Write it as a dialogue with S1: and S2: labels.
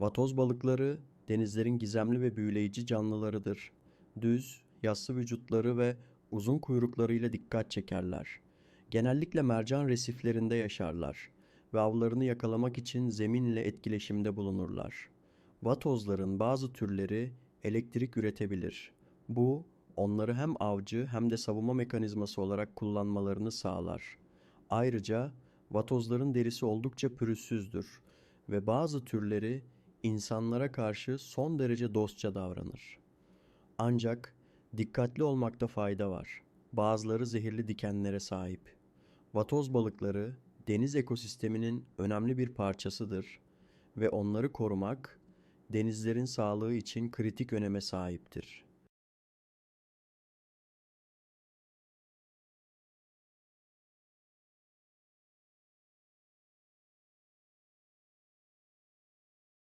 S1: Vatoz balıkları denizlerin gizemli ve büyüleyici canlılarıdır. Düz, yassı vücutları ve uzun kuyruklarıyla dikkat çekerler. Genellikle mercan resiflerinde yaşarlar ve avlarını yakalamak için zeminle etkileşimde bulunurlar. Vatozların bazı türleri elektrik üretebilir. Bu, onları hem avcı hem de savunma mekanizması olarak kullanmalarını sağlar. Ayrıca vatozların derisi oldukça pürüzsüzdür ve bazı türleri insanlara karşı son derece dostça davranır. Ancak dikkatli olmakta fayda var. Bazıları zehirli dikenlere sahip. Vatoz balıkları deniz ekosisteminin önemli bir parçasıdır ve onları korumak denizlerin sağlığı için kritik öneme sahiptir.